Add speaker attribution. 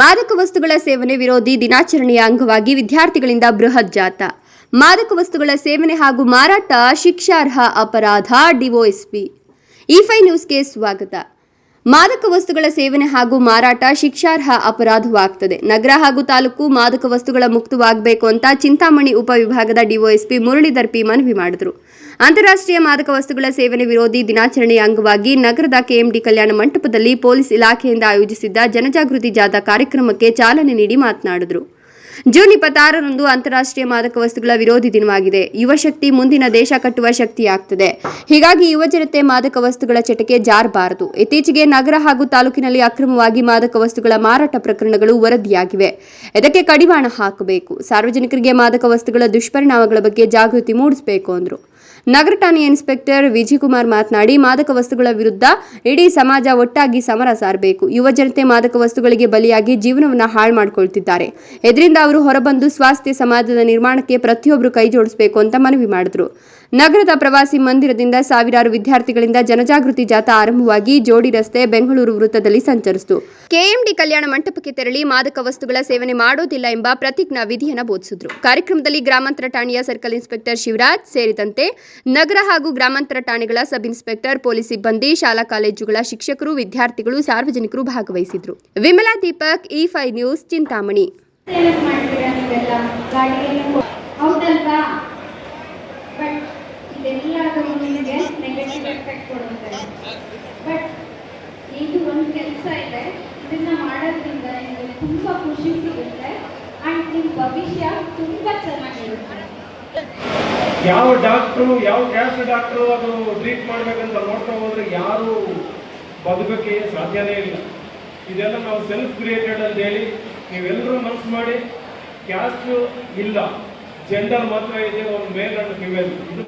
Speaker 1: ಮಾದಕ ವಸ್ತುಗಳ ಸೇವನೆ ವಿರೋಧಿ ದಿನಾಚರಣೆಯ ಅಂಗವಾಗಿ ವಿದ್ಯಾರ್ಥಿಗಳಿಂದ ಬೃಹತ್ ಜಾಥಾ. ಮಾದಕ ವಸ್ತುಗಳ ಸೇವನೆ ಹಾಗೂ ಮಾರಾಟ ಶಿಕ್ಷಾರ್ಹ ಅಪರಾಧ ಡಿಒಎಸ್ಪಿ ಈ ಫೈ ನ್ಯೂಸ್ಗೆ ಸ್ವಾಗತ. ಮಾದಕ ವಸ್ತುಗಳ ಸೇವನೆ ಹಾಗೂ ಮಾರಾಟ ಶಿಕ್ಷಾರ್ಹ ಅಪರಾಧವಾಗ್ತದೆ. ನಗರ ಹಾಗೂ ತಾಲೂಕು ಮಾದಕ ವಸ್ತುಗಳ ಮುಕ್ತವಾಗಬೇಕು ಅಂತ ಚಿಂತಾಮಣಿ ಉಪವಿಭಾಗದ ಡಿಒಎಸ್ಪಿ ಮುರಳೀಧರ್ ಪಿ ಮನವಿ ಮಾಡಿದರು. ಅಂತಾರಾಷ್ಟ್ರೀಯ ಮಾದಕ ವಸ್ತುಗಳ ಸೇವನೆ ವಿರೋಧಿ ದಿನಾಚರಣೆಯ ಅಂಗವಾಗಿ ನಗರದ ಕೆಎಂಡಿ ಕಲ್ಯಾಣ ಮಂಟಪದಲ್ಲಿ ಪೊಲೀಸ್ ಇಲಾಖೆಯಿಂದ ಆಯೋಜಿಸಿದ್ದ ಜನಜಾಗೃತಿ ಜಾಥಾ ಕಾರ್ಯಕ್ರಮಕ್ಕೆ ಚಾಲನೆ ನೀಡಿ ಮಾತನಾಡಿದರು. ಜೂನ್ ಇಪ್ಪತ್ತಾರರಂದು ಅಂತಾರಾಷ್ಟ್ರೀಯ ಮಾದಕ ವಸ್ತುಗಳ ವಿರೋಧಿ ದಿನವಾಗಿದೆ. ಯುವ ಶಕ್ತಿ ಮುಂದಿನ ದೇಶ ಕಟ್ಟುವ ಶಕ್ತಿಯಾಗ್ತದೆ. ಹೀಗಾಗಿ ಯುವ ಜನತೆ ಮಾದಕ ವಸ್ತುಗಳ ಚಟಕ್ಕೆ ಜಾರಬಾರದು. ಇತ್ತೀಚೆಗೆ ನಗರ ಹಾಗೂ ತಾಲೂಕಿನಲ್ಲಿ ಅಕ್ರಮವಾಗಿ ಮಾದಕ ವಸ್ತುಗಳ ಮಾರಾಟ ಪ್ರಕರಣಗಳು ವರದಿಯಾಗಿವೆ. ಇದಕ್ಕೆ ಕಡಿವಾಣ ಹಾಕಬೇಕು. ಸಾರ್ವಜನಿಕರಿಗೆ ಮಾದಕ ವಸ್ತುಗಳ ದುಷ್ಪರಿಣಾಮಗಳ ಬಗ್ಗೆ ಜಾಗೃತಿ ಮೂಡಿಸಬೇಕು, ಅಂದರು. ನಗರ ಠಾಣೆಯ ಇನ್ಸ್ಪೆಕ್ಟರ್ ವಿಜಯಕುಮಾರ್ ಮಾತನಾಡಿ, ಮಾದಕ ವಸ್ತುಗಳ ವಿರುದ್ಧ ಇಡೀ ಸಮಾಜ ಒಟ್ಟಾಗಿ ಸಮರ ಸಾರಬೇಕು. ಯುವ ಜನತೆ ಮಾದಕ ವಸ್ತುಗಳಿಗೆ ಬಲಿಯಾಗಿ ಜೀವನವನ್ನ ಹಾಳು ಮಾಡಿಕೊಳ್ತಿದ್ದಾರೆ. ಇದರಿಂದ ಅವರು ಹೊರಬಂದು ಸ್ವಾಸ್ಥ್ಯ ಸಮಾಜದ ನಿರ್ಮಾಣಕ್ಕೆ ಪ್ರತಿಯೊಬ್ಬರು ಕೈ ಜೋಡಿಸಬೇಕು ಅಂತ ಮನವಿ ಮಾಡಿದರು. ನಗರದ ಪ್ರವಾಸಿ ಮಂದಿರದಿಂದ ಸಾವಿರಾರು ವಿದ್ಯಾರ್ಥಿಗಳಿಂದ ಜನಜಾಗೃತಿ ಜಾಥಾ ಆರಂಭವಾಗಿ ಜೋಡಿ ರಸ್ತೆ ಬೆಂಗಳೂರು ವೃತ್ತದಲ್ಲಿ ಸಂಚರಿಸಿತು. ಕೆಎಂಡಿ ಕಲ್ಯಾಣ ಮಂಟಪಕ್ಕೆ ತೆರಳಿ ಮಾದಕ ವಸ್ತುಗಳ ಸೇವನೆ ಮಾಡೋದಿಲ್ಲ ಎಂಬ ಪ್ರತಿಜ್ಞಾ ವಿಧಿಯನ್ನು ಬೋಧಿಸಿದ್ರು. ಕಾರ್ಯಕ್ರಮದಲ್ಲಿ ಗ್ರಾಮಾಂತರ ಠಾಣೆಯ ಸರ್ಕಲ್ ಇನ್ಸ್ಪೆಕ್ಟರ್ ಶಿವರಾಜ್ ಸೇರಿದಂತೆ ನಗರ ಹಾಗೂ ಗ್ರಾಮಾಂತರ ಠಾಣೆಗಳ ಸಬ್ ಇನ್ಸ್ಪೆಕ್ಟರ್, ಪೊಲೀಸ್ ಸಿಬ್ಬಂದಿ, ಶಾಲಾ ಕಾಲೇಜುಗಳ ಶಿಕ್ಷಕರು, ವಿದ್ಯಾರ್ಥಿಗಳು, ಸಾರ್ವಜನಿಕರು ಭಾಗವಹಿಸಿದ್ರು. ವಿಮಲಾ ದೀಪಕ್ ಇ ಫೈ ನ್ಯೂಸ್, ಚಿಂತಾಮಣಿ.
Speaker 2: ಇದು ಒಂದು ಕೆಲಸ ಇದೆ. ಇದನ್ನ ಮಾಡೋದ್ರಿಂದ ನಿಮಗೆ ತುಂಬ ಖುಷಿ ಸಿಗುತ್ತೆ. ಆ್ಯಂಡ್ ನಿಮ್ಮ ಭವಿಷ್ಯ ತುಂಬ ಚೆನ್ನಾಗಿರುತ್ತೆ.
Speaker 3: ಯಾವ ಡಾಕ್ಟ್ರು, ಯಾವ ಕ್ಯಾಸ್ಟ್ ಡಾಕ್ಟ್ರು ಅದು ಟ್ರೀಟ್ ಮಾಡ್ಬೇಕಂತ ನೋಡ್ತಾ ಹೋದ್ರೆ ಯಾರು ಬದುಕಕ್ಕೆ ಸಾಧ್ಯನೇ ಇಲ್ಲ. ಇದೆಲ್ಲ ನಾವು ಸೆಲ್ಫ್ ಕ್ರಿಯೇಟೆಡ್ ಅಂತ ಹೇಳಿ ನೀವೆಲ್ಲರೂ ಮನಸ್ಸು ಮಾಡಿ ಕ್ಯಾಸ್ಟ್ ಇಲ್ಲ. ಜೆಂಡರ್ ಮಾತ್ರ ಇದೆ, ಒಂದು ಮೇಲ್ ಅಂಡ್ ಫಿಮೇಲ್